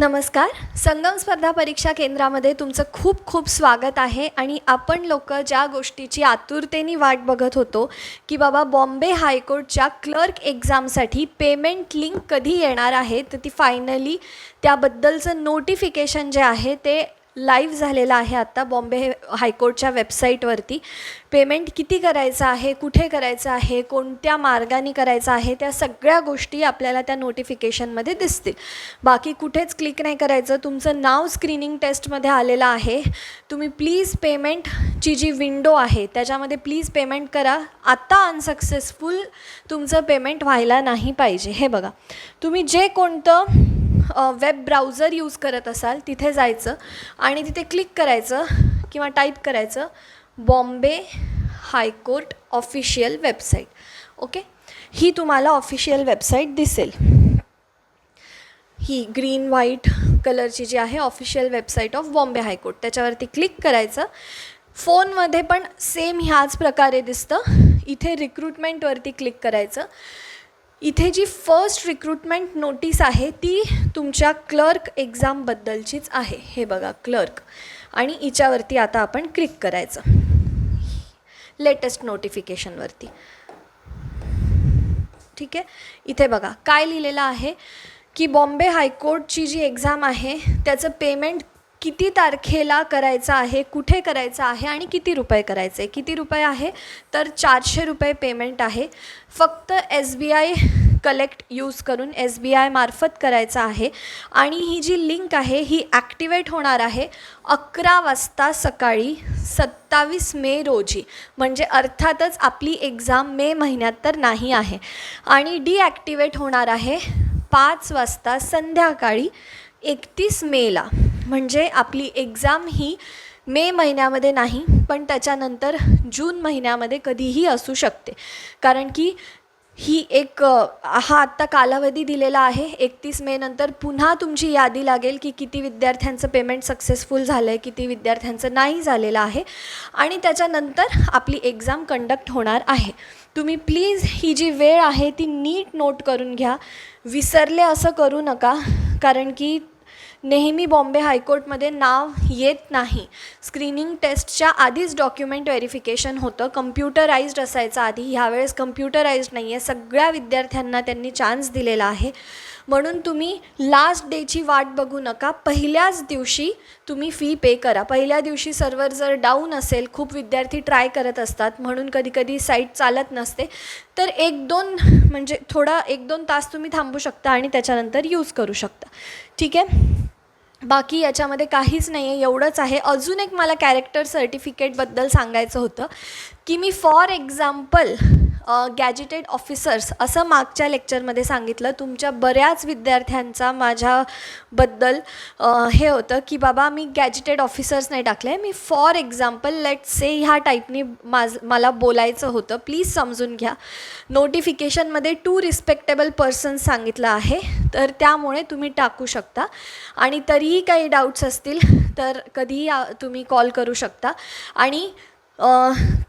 नमस्कार. संगम स्पर्धा परीक्षा केंद्रामध्ये तुमचं खूप खूप स्वागत आहे आणि आपण लोक ज्या गोष्टीची आतुरतेने वाट बघत होतो की बाबा बॉम्बे हायकोर्टच्या क्लर्क एक्झामसाठी पेमेंट लिंक कधी येणार आहे तर ती फायनली त्याबद्दलचं नोटिफिकेशन जे आहे ते लाईव्ह झालेला आहे आत्ता बॉम्बे हायकोर्टच्या वेबसाईटवरती पेमेंट किती करायचं आहे कुठे करायचं आहे कोणत्या मार्गाने करायचं आहे त्या सगळ्या गोष्टी आपल्याला त्या नोटिफिकेशनमध्ये दिसतील. बाकी कुठेच क्लिक नाही करायचं. तुमचं नाव स्क्रीनिंग टेस्टमध्ये आलेलं आहे. तुम्ही प्लीज पेमेंटची जी विंडो आहे त्याच्यामध्ये प्लीज पेमेंट करा. आत्ता अनसक्सेसफुल तुमचं पेमेंट व्हायला नाही पाहिजे. हे बघा. तुम्ही जे कोणतं वेब ब्राउझर यूज करत असाल तिथे जायचं आणि तिथे क्लिक करायचं किंवा टाईप करायचं Bombay high court official website okay ही तुम्हाला ऑफिशियल वेबसाईट दिसेल. ही ग्रीन व्हाईट कलरची जी आहे official website of Bombay high court त्याच्यावरती क्लिक करायचं. फोनमध्ये पण सेम ह्याच प्रकारे दिसतं. इथे रिक्रुटमेंटवरती क्लिक करायचं. इथे जी फर्स्ट रिक्रुटमेंट नोटीस आहे ती तुमच्या क्लर्क एक्झामबद्दलचीच आहे. हे बघा क्लर्क आणि हिच्यावरती आता आपण क्लिक करायचं. लेटेस्ट नोटिफिकेशनवरती ठीक आहे? इथे बघा काय लिहिलेलं आहे? की बॉम्बे हायकोर्टची जी एक्झाम आहे त्याचं पेमेंट किती तारखेला करायचं आहे कुठे करायचं आहे आणि किती रुपये करायचे? किती रुपये आहे? तर चारशे रुपये पेमेंट आहे. फक्त S B I collect use करून एस बी आय मार्फत करायचं आहे. आणि ही जी लिंक आहे ही ॲक्टिवेट होणार आहे अकरा वाजता सकाळी सत्तावीस मे रोजी. म्हणजे अर्थातच आपली एक्झाम मे महिन्यात तर नाही आहे. आणि डीॲक्टिवेट होणार आहे पाच वाजता संध्याकाळी एकतीस मेला म्हणजे आपली एक्झाम ही मे महिन्यामध्ये नाही पण त्याच्यानंतर जून महिन्यामध्ये कधीही असू शकते. कारण की ही एक हा आत्ता कालावधी दिलेला आहे. एकतीस मे नंतर पुन्हा तुमची यादी लागेल की किती विद्यार्थ्यांचं पेमेंट सक्सेसफुल झालं आहे किती विद्यार्थ्यांचं नाही झालेलं आहे. आणि त्याच्यानंतर आपली एक्झाम कंडक्ट होणार आहे. तुम्ही प्लीज ही जी वेळ आहे ती नीट नोट करून घ्या. विसरले असं करू नका कारण की नेहमी बॉम्बे हायकोर्टमध्ये नाव येत नाही. स्क्रीनिंग टेस्टच्या आधीच डॉक्युमेंट व्हेरिफिकेशन होतं. कम्प्युटराइज्ड असायचं आधी. ह्यावेळेस कम्प्युटराइज्ड नाही आहे सगळ्या विद्यार्थ्यांना त्यांनी चान्स दिलेला आहे. म्हणून तुम्ही लास्ट डेची वाट बघू नका. पहिल्याच दिवशी तुम्ही फी पे करा. पहिल्या दिवशी सर्व्हर जर डाऊन असेल खूप विद्यार्थी ट्राय करत असतात. म्हणून कधी कधी साईट चालत नसते. तर एक दोन म्हणजे थोडा एक दोन तास तुम्ही थांबू शकता आणि त्याच्यानंतर यूज करू शकता. ठीक आहे? बाकी याच्यामध्ये काहीच नाही आहे एवढंच आहे. अजून एक मला कॅरेक्टर सर्टिफिकेटबद्दल सांगायचं होतं की मी फॉर एक्झाम्पल गॅजिटेड ऑफिसर्स असं मागच्या लेक्चरमध्ये सांगितलं. तुमच्या बऱ्याच विद्यार्थ्यांचा माझ्याबद्दल हे होतं की बाबा मी गॅजिटेड ऑफिसर्स नाही टाकले. मी फॉर एक्झाम्पल लेट से ह्या टाईपनी माझ मला बोलायचं होतं. प्लीज समजून घ्या. नोटिफिकेशनमध्ये टू रिस्पेक्टेबल पर्सन्स सांगितलं आहे. तर त्यामुळे तुम्ही टाकू शकता. आणि तरीही काही डाऊट्स असतील तर कधीही तुम्ही कॉल करू शकता. आणि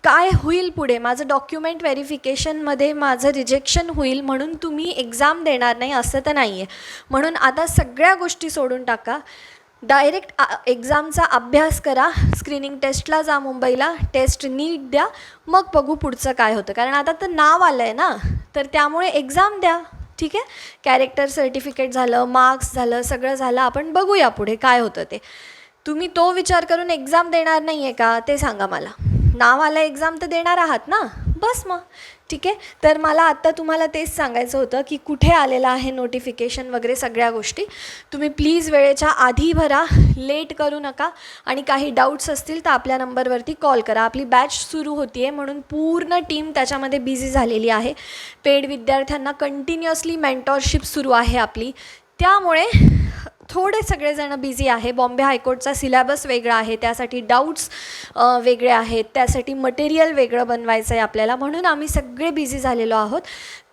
काय होईल पुढे? माझं डॉक्युमेंट व्हेरिफिकेशनमध्ये माझं रिजेक्शन होईल म्हणून तुम्ही एक्झाम देणार नाही असं तर नाही आहे म्हणून आता सगळ्या गोष्टी सोडून टाका. डायरेक्ट एक्झामचा अभ्यास करा. स्क्रीनिंग टेस्टला जा मुंबईला. टेस्ट नीट द्या. मग बघू पुढचं काय होतं. कारण आता तर नाव आलं आहे ना. तर त्यामुळे एक्झाम द्या. ठीक आहे? कॅरेक्टर सर्टिफिकेट झालं मार्क्स झालं सगळं झालं. आपण बघूया पुढे काय होतं ते. तुम्ही तो विचार करून एक्झाम देणार नाही आहे का? ते सांगा मला. नावाला एक्झाम तर देणार आहात ना? बस मग. ठीक आहे? तर मला आत्ता तुम्हाला तेच सांगायचं होतं की कुठे आलेलं आहे नोटिफिकेशन वगैरे सगळ्या गोष्टी. तुम्ही प्लीज वेळेच्या आधी भरा लेट करू नका आणि काही डाऊट्स असतील तर आपल्या नंबरवरती कॉल करा. आपली बॅच सुरू होती आहे म्हणून पूर्ण टीम त्याच्यामध्ये बिझी झालेली आहे. पेड विद्यार्थ्यांना कंटिन्युअसली मेंटॉरशिप सुरू आहे आपली. त्यामुळे थोडे सगळेजण बिझी आहे. बॉम्बे हायकोर्टचा सिलॅबस वेगळा आहे. त्यासाठी डाऊट्स वेगळे आहेत. त्यासाठी मटेरियल वेगळं बनवायचं आहे आपल्याला. म्हणून आम्ही सगळे बिझी झालेलो आहोत.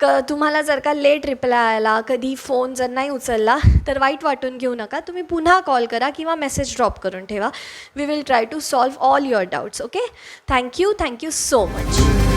क तुम्हाला जर का लेट रिप्लाय आला कधी फोन जर नाही उचलला तर वाईट वाटून घेऊ नका. तुम्ही पुन्हा कॉल करा किंवा मेसेज ड्रॉप करून ठेवा. We will try to solve all your doubts okay thank you thank you so much